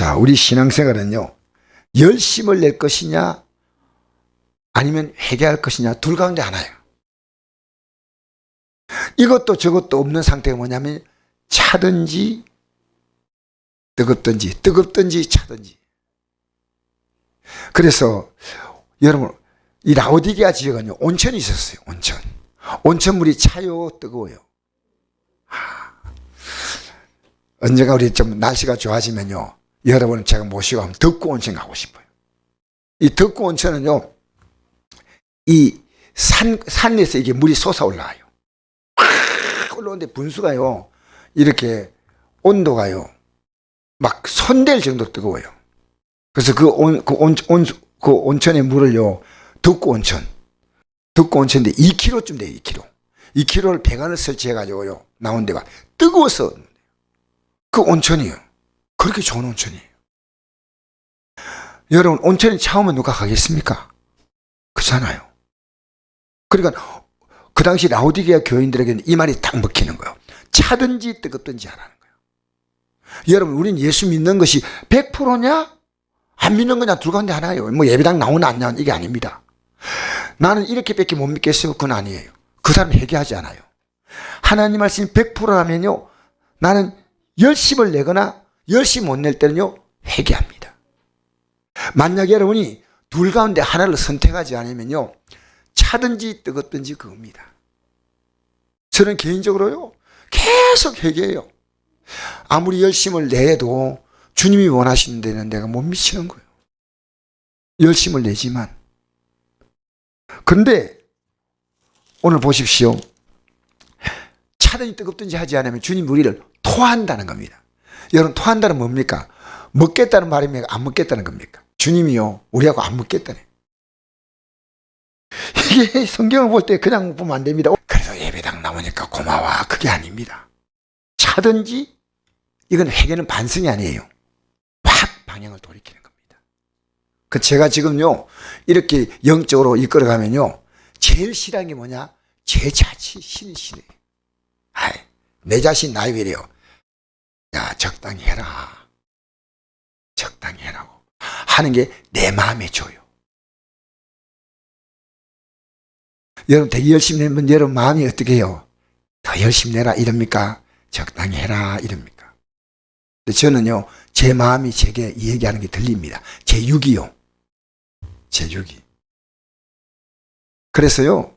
자, 우리 신앙생활은요, 열심을 낼 것이냐, 아니면 회개할 것이냐, 둘 가운데 하나예요. 이것도 저것도 없는 상태가 뭐냐면, 차든지, 뜨겁든지, 뜨겁든지, 차든지. 그래서, 여러분, 이 라오디게아 지역은요, 온천이 있었어요, 온천. 온천물이 차요, 뜨거워요. 언젠가 우리 좀 날씨가 좋아지면요. 여러분 제가 모시고 한번 덕구 온천 가고 싶어요. 이 덕구 온천은요. 이 산, 산에서 이게 물이 솟아 올라와요. 팍 올라오는데 분수가요. 이렇게 온도가요. 막 손댈 정도로 뜨거워요. 그래서 그 온, 그 온, 온, 그 온천의 물을요. 덕구 온천. 덕구 온천인데 2km쯤 돼요. 2km. 2km를 배관을 설치해가지고요. 나온 데가 뜨거워서 그 온천이에요. 그렇게 좋은 온천이에요. 여러분, 온천에 차오면 누가 가겠습니까? 그렇잖아요. 그러니까 그 당시 라우디게아 교인들에게는 이 말이 딱 먹히는 거예요. 차든지 뜨겁든지 하라는 거예요. 여러분, 우린 예수 믿는 것이 100%냐? 안 믿는 거냐? 둘 가운데 하나예요. 뭐 예배당 나오나 안 나오나 이게 아닙니다. 나는 이렇게밖에 못 믿겠어요. 그건 아니에요. 그 사람 회개하지 않아요. 하나님 말씀이 100%라면요. 나는 열심을 내거나 열심 못 낼 때는요, 회개합니다. 만약 여러분이 둘 가운데 하나를 선택하지 않으면요, 차든지 뜨겁든지 그겁니다. 저는 개인적으로요, 계속 회개해요. 아무리 열심을 내도 주님이 원하시는 데는 내가 못 미치는 거예요. 열심을 내지만. 그런데 오늘 보십시오. 차든지 뜨겁든지 하지 않으면 주님 우리를 토한다는 겁니다. 여러분 토한다는 뭡니까? 먹겠다는 말입니까? 안 먹겠다는 겁니까? 주님이요 우리하고 안 먹겠다네. 이게 성경을 볼 때 그냥 보면 안 됩니다. 그래도 예배당 나오니까 고마워. 그게 아닙니다. 차든지 이건 회개는 반성이 아니에요. 확 방향을 돌이키는 겁니다. 그 제가 지금요 이렇게 영적으로 이끌어가면요 제일 싫어하는 게 뭐냐? 제 신이 싫어요. 아이, 내 자신 나이 왜래요? 야, 적당히 해라. 적당히 해라고. 하는 게 내 마음에 줘요. 여러분 되게 열심히 내면 여러분 마음이 어떻게 해요? 더 열심히 내라 이럽니까? 적당히 해라 이럽니까? 근데 저는요, 제 마음이 제게 얘기하는 게 들립니다. 제 육이요. 제 육이. 그래서요,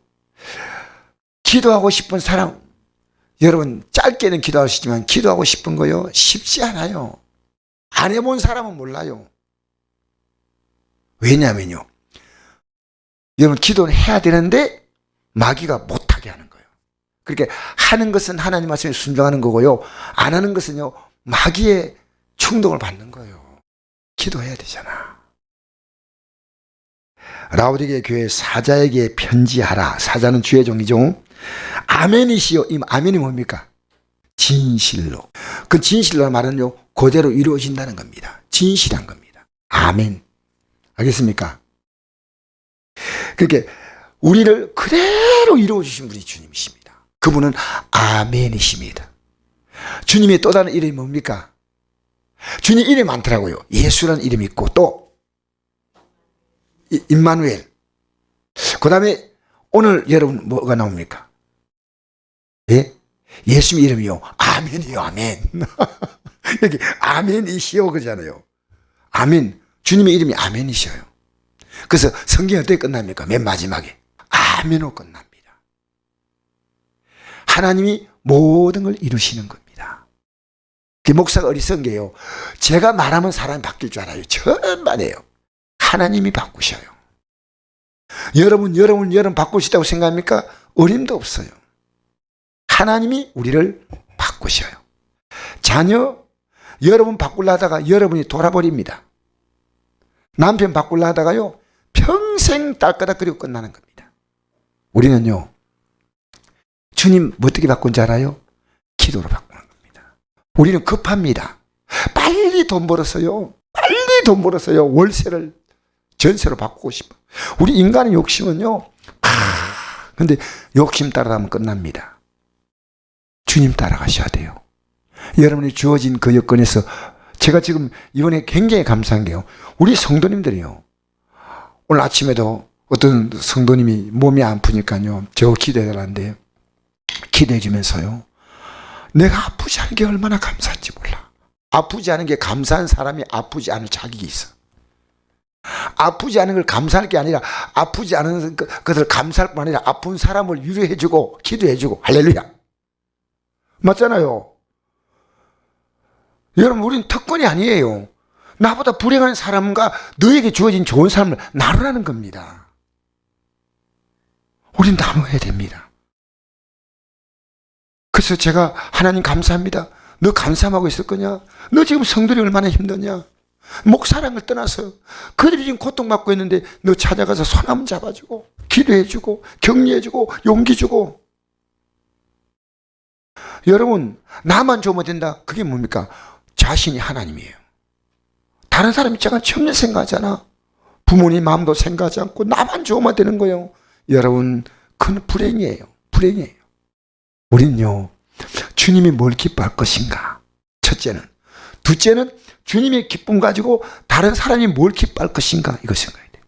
기도하고 싶은 사람, 여러분 짧게는 기도하시지만 기도하고 싶은 거요 쉽지 않아요. 안 해본 사람은 몰라요. 왜냐면요. 여러분 기도는 해야 되는데 마귀가 못하게 하는 거예요. 그렇게 하는 것은 하나님 말씀에 순종하는 거고요. 안 하는 것은요 마귀의 충동을 받는 거예요. 기도해야 되잖아. 라우디게 교회 사자에게 편지하라. 사자는 주의 종이죠. 아멘이시요. 이 아멘이 뭡니까? 진실로. 그 진실로 말은요, 그대로 이루어진다는 겁니다. 진실한 겁니다. 아멘. 알겠습니까? 그렇게 우리를 그대로 이루어주신 분이 주님이십니다. 그분은 아멘이십니다. 주님의 또 다른 이름이 뭡니까? 주님 이름이 많더라고요. 예수라는 이름이 있고 또 임마누엘. 그 다음에 오늘 여러분 뭐가 나옵니까? 예? 예수님 이름이요. 아멘이요, 아멘. 여기 아멘이시오 그러잖아요. 아멘. 주님의 이름이 아멘이셔요. 그래서 성경이 어떻게 끝납니까? 맨 마지막에. 아멘으로 끝납니다. 하나님이 모든 걸 이루시는 겁니다. 그 목사가 어리석은 게요. 제가 말하면 사람이 바뀔 줄 알아요. 천만에요. 하나님이 바꾸셔요. 여러분, 여러분, 여러분 바꾸시다고 생각합니까? 어림도 없어요. 하나님이 우리를 바꾸셔요. 자녀, 여러분 바꾸려다가 여러분이 돌아버립니다. 남편 바꾸려다가요, 평생 딸까닥거리고 끝나는 겁니다. 우리는요, 주님 뭐 어떻게 바꾼 줄 알아요? 기도로 바꾸는 겁니다. 우리는 급합니다. 빨리 돈 벌어서요, 빨리 돈 벌어서요, 월세를 전세로 바꾸고 싶어. 우리 인간의 욕심은요, 아, 근데 욕심 따라가면 끝납니다. 주님 따라가셔야 돼요. 여러분이 주어진 그 여건에서 제가 지금 이번에 굉장히 감사한 게요. 우리 성도님들이요. 오늘 아침에도 어떤 성도님이 몸이 아프니까요. 저 기도해달라는데 기도해 주면서요. 내가 아프지 않은 게 얼마나 감사한지 몰라. 아프지 않은 게 감사한 사람이 아프지 않을 자격이 있어. 아프지 않은 걸 감사할 게 아니라 아프지 않은 그- 것을 감사할 뿐 아니라 아픈 사람을 위로해주고 기도해주고 할렐루야. 맞잖아요. 여러분, 우린 특권이 아니에요. 나보다 불행한 사람과 너에게 주어진 좋은 사람을 나누라는 겁니다. 우린 나눠야 됩니다. 그래서 제가 하나님 감사합니다. 너 감사하고 있을 거냐? 너 지금 성들이 얼마나 힘드냐? 목사랑을 떠나서 그들이 지금 고통받고 있는데 너 찾아가서 손 한번 잡아주고 기도해주고 격려해주고 용기 주고 여러분 나만 좋으면 된다 그게 뭡니까 자신이 하나님이에요 다른 사람 입장은 전혀 생각하잖아 부모님 마음도 생각하지 않고 나만 좋으면 되는 거예요 여러분 그건 불행이에요 불행이에요 우리는요 주님이 뭘 기뻐할 것인가 첫째는 둘째는 주님의 기쁨 가지고 다른 사람이 뭘 기뻐할 것인가 이거 생각해야 돼.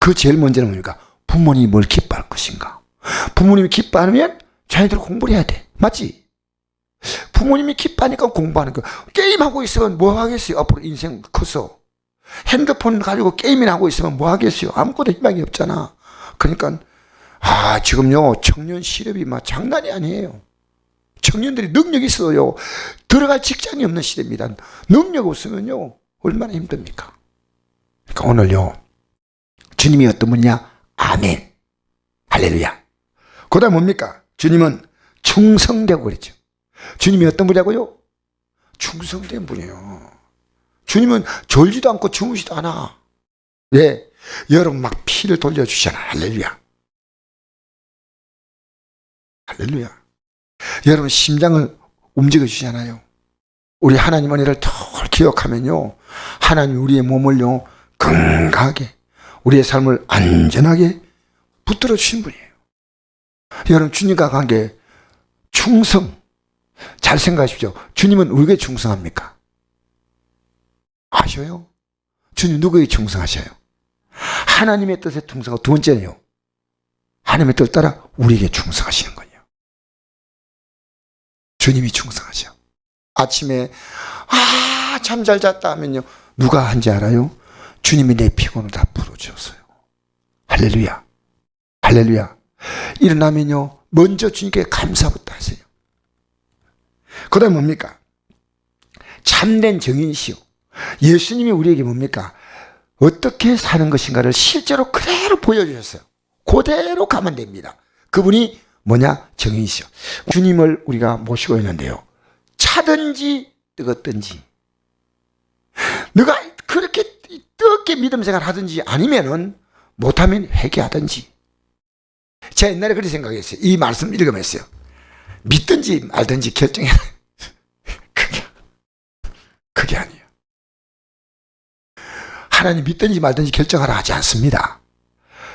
그 제일 먼저는 뭡니까? 부모님이 뭘 기뻐할 것인가? 부모님이 기뻐하면 자녀들 공부를 해야 돼. 맞지? 부모님이 기뻐하니까 공부하는 거. 게임하고 있으면 뭐 하겠어요? 앞으로 인생 커서. 핸드폰 가지고 게임이나 하고 있으면 뭐 하겠어요? 아무것도 희망이 없잖아. 그러니까, 아, 지금요, 청년 실업이 막 장난이 아니에요. 청년들이 능력이 있어요. 들어갈 직장이 없는 시대입니다. 능력 없으면요, 얼마나 힘듭니까? 그러니까 오늘요, 주님이 어떤 분이냐? 아멘. 할렐루야. 그 다음 뭡니까? 주님은 충성되고 그랬죠. 주님이 어떤 분이라고요? 충성된 분이에요. 주님은 졸지도 않고 주무지도 않아. 예. 여러분 막 피를 돌려주잖아. 할렐루야. 할렐루야. 여러분 심장을 움직여 주잖아요. 우리 하나님 은혜를 더 기억하면요. 하나님 우리의 몸을요. 건강하게 우리의 삶을 안전하게 붙들어 주신 분이에요. 여러분 주님과 관계 충성 잘 생각하십시오. 주님은 우리에게 충성합니까? 아셔요? 주님 누구에게 충성하셔요? 하나님의 뜻에 충성하고 두 번째는요. 하나님의 뜻 따라 우리에게 충성하시는 거예요. 주님이 충성하셔. 아침에 아, 참잘 잤다 하면요. 누가 한지 알아요? 주님이 내 피곤을 다 풀어주었어요. 할렐루야. 할렐루야. 일어나면요. 먼저 주님께 감사부터 하세요. 그 다음 뭡니까? 참된 정인이시오. 예수님이 우리에게 뭡니까? 어떻게 사는 것인가를 실제로 그대로 보여주셨어요. 그대로 가면 됩니다. 그분이 뭐냐? 정인이시오. 주님을 우리가 모시고 있는데요. 차든지 뜨겁든지 너가 그렇게 뜨겁게 믿음 생활 하든지 아니면은 못하면 회개하든지 제가 옛날에 그렇게 생각했어요. 이 말씀 읽으면서요. 믿든지 말든지 결정해라. 그게, 그게 아니에요. 하나님 믿든지 말든지 결정하라 하지 않습니다.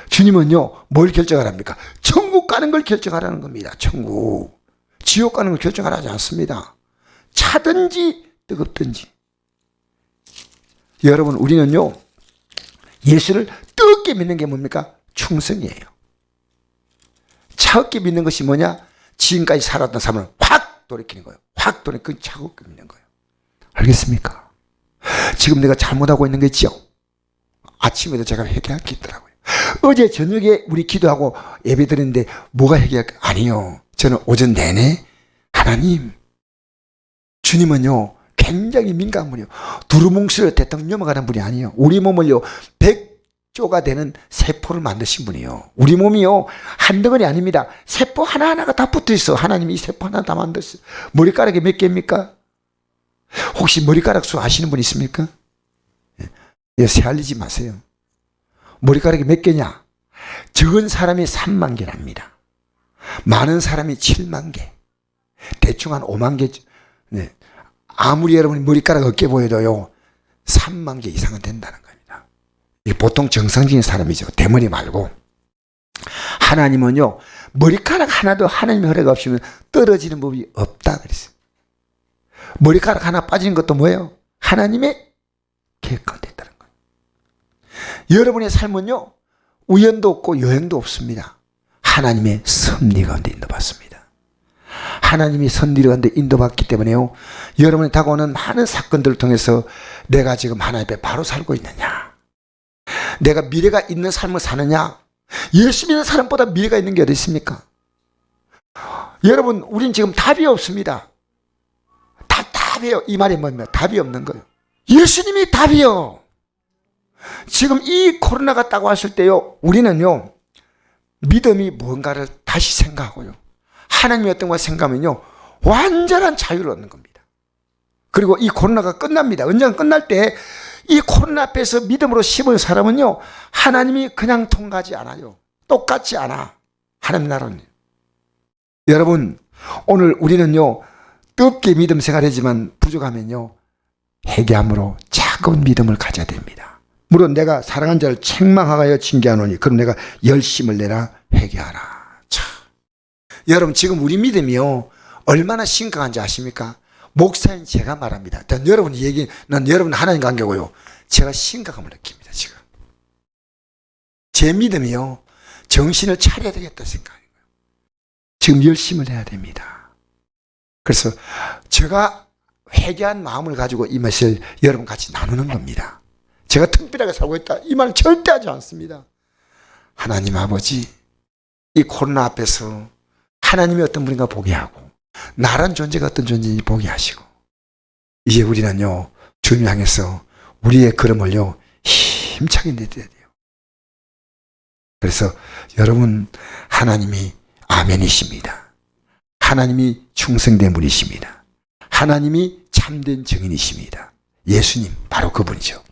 주님은요, 뭘 결정하랍니까? 천국 가는 걸 결정하라는 겁니다. 천국. 지옥 가는 걸 결정하라 하지 않습니다. 차든지 뜨겁든지. 여러분, 우리는요, 예수를 뜨겁게 믿는 게 뭡니까? 충성이에요. 차갑게 믿는 것이 뭐냐? 지금까지 살았던 삶을 확 돌이키는 거예요. 확 돌이키는 차고 끊는 거예요. 알겠습니까? 지금 내가 잘못하고 있는 게 있지요? 아침에도 제가 회개할 게 있더라고요. 어제 저녁에 우리 기도하고 예배 드렸는데 뭐가 회개할 까 아니요. 저는 오전 내내 하나님, 주님은요, 굉장히 민감해요. 두루뭉실 대통령 넘어가는 분이 아니요. 우리 몸을요, 백 쪼가 되는 세포를 만드신 분이요. 우리 몸이요. 한 덩어리 아닙니다. 세포 하나하나가 다 붙어 있어. 하나님이 이 세포 하나 다 만드셨어. 머리카락이 몇 개입니까? 혹시 머리카락 수 아시는 분 있습니까? 예, 예 세알리지 마세요. 머리카락이 몇 개냐? 적은 사람이 3만 개랍니다. 많은 사람이 7만 개. 대충 한 5만 개. 네. 아무리 여러분이 머리카락 어깨 보여도요, 3만 개 이상은 된다는 거예요. 보통 정상적인 사람이죠. 대머리 말고. 하나님은요, 머리카락 하나도 하나님의 허락 없이면 떨어지는 법이 없다 그랬어요. 머리카락 하나 빠지는 것도 뭐예요? 하나님의 계획 가운데 있다는 거예요. 여러분의 삶은요, 우연도 없고 여행도 없습니다. 하나님의 섭리 가운데 인도받습니다. 하나님이 섭리 가운데 인도받기 때문에요, 여러분이 다가오는 많은 사건들을 통해서 내가 지금 하나님 앞에 바로 살고 있느냐, 내가 미래가 있는 삶을 사느냐, 예수 믿는 사람보다 미래가 있는 게 어디 있습니까? 여러분, 우린 지금 답이 없습니다. 답답해요. 이 말이 뭡니까? 답이 없는 거예요. 예수님이 답이요. 지금 이 코로나가 따고 왔을 때요, 우리는요, 믿음이 뭔가를 다시 생각하고요. 하나님이 어떤 걸 생각하면요, 완전한 자유를 얻는 겁니다. 그리고 이 코로나가 끝납니다. 언젠가 끝날 때, 이 코로나 앞에서 믿음으로 씹은 사람은요, 하나님이 그냥 통과하지 않아요. 똑같지 않아. 하나님 나라는. 여러분, 오늘 우리는요, 뜨겁게 믿음 생활하지만 부족하면요, 회개함으로 차가운 믿음을 가져야 됩니다. 물론 내가 사랑한 자를 책망하여 징계하노니 그럼 내가 열심을 내라 회개하라. 자, 여러분 지금 우리 믿음이요 얼마나 심각한지 아십니까? 목사인 제가 말합니다. 난 여러분 얘기, 난 여러분 하나님 관계고요. 제가 심각함을 느낍니다 지금. 제 믿음이요 정신을 차려야 되겠다 생각해요. 지금 열심을 해야 됩니다. 그래서 제가 회개한 마음을 가지고 이 맛을 여러분 같이 나누는 겁니다. 제가 특별하게 살고 있다. 이말 절대 하지 않습니다. 하나님 아버지, 이 코로나 앞에서 하나님이 어떤 분인가 보게 하고, 나란 존재가 어떤 존재인지 보게 하시고, 이제 우리는요, 주님 향해서 우리의 걸음을요, 힘차게 내뎌야 돼요. 그래서 여러분, 하나님이 아멘이십니다. 하나님이 충성된 분이십니다. 하나님이 참된 증인이십니다. 예수님, 바로 그분이죠.